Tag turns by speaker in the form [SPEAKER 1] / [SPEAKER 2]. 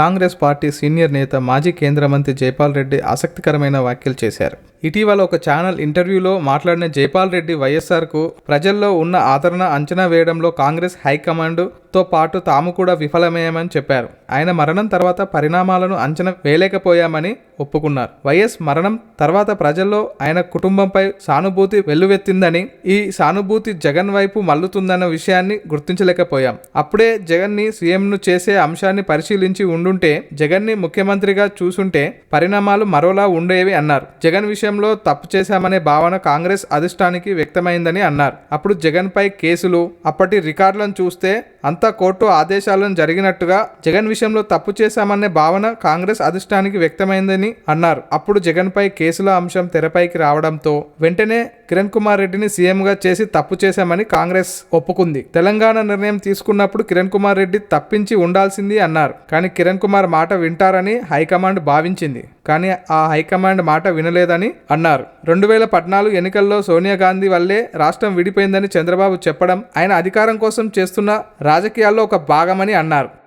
[SPEAKER 1] Congress party senior నేత మాజీ కేంద్ర మంత్రి జైపాల్ రెడ్డి ఆసక్తికరమైన వ్యాఖ్యలు చేశారు. ఇటీవల ఒక ఛానల్ ఇంటర్వ్యూలో మాట్లాడిన జైపాల్ రెడ్డి వైఎస్ఆర్కు ప్రజల్లో ఉన్న ఆదరణ అంచనా వేయడంలో కాంగ్రెస్ హైకమాండ్తో పాటు తాము కూడా విఫలమయ్యామని చెప్పారు. ఆయన మరణం తర్వాత పరిణామాలను అంచనా వేయలేకపోయామని ఒప్పుకున్నారు. వైఎస్ మరణం తర్వాత ప్రజల్లో ఆయన కుటుంబంపై సానుభూతి వెల్లువెత్తిందని ఈ సానుభూతి జగన్ వైపు మల్లుతుందన్న విషయాన్ని గుర్తించలేకపోయాం. అప్పుడే జగన్ని సీఎంను చేసే అంశాన్ని పరిశీలించి ఉండుంటే జగన్ని ముఖ్యమంత్రిగా చూసుంటే పరిణామాలు మరోలా ఉండేవి అన్నారు. జగన్ విషయం విషయంలో తప్పు చేశామనే భావన కాంగ్రెస్ అధిష్టానికి వ్యక్తమైందని అన్నారు. అప్పుడు జగన్పై కేసులు అప్పటి రికార్డులను చూస్తే అంతా కోర్టు ఆదేశాలను జరిగినట్టుగా జగన్ విషయంలో తప్పు చేశామనే భావన కాంగ్రెస్ అధిష్టానికి వ్యక్తమైందని అన్నారు. అప్పుడు జగన్పై కేసుల అంశం తెరపైకి రావడంతో వెంటనే కిరణ్ కుమార్ రెడ్డిని సీఎంగా చేసి తప్పు చేశామని కాంగ్రెస్ ఒప్పుకుంది. తెలంగాణ నిర్ణయం తీసుకున్నప్పుడు కిరణ్ కుమార్ రెడ్డి తప్పించి ఉండాల్సింది అన్నారు. కానీ కిరణ్ కుమార్ మాట వింటారని హైకమాండ్ భావించింది. కానీ ఆ హైకమాండ్ మాట వినలేదని అన్నారు. రెండు వేల పద్నాలుగు ఎన్నికల్లో సోనియా గాంధీ వల్లే రాష్ట్రం విడిపోయిందని చంద్రబాబు చెప్పడం ఆయన అధికారం కోసం చేస్తున్న రాజకీయాల్లో ఒక భాగమని అన్నారు.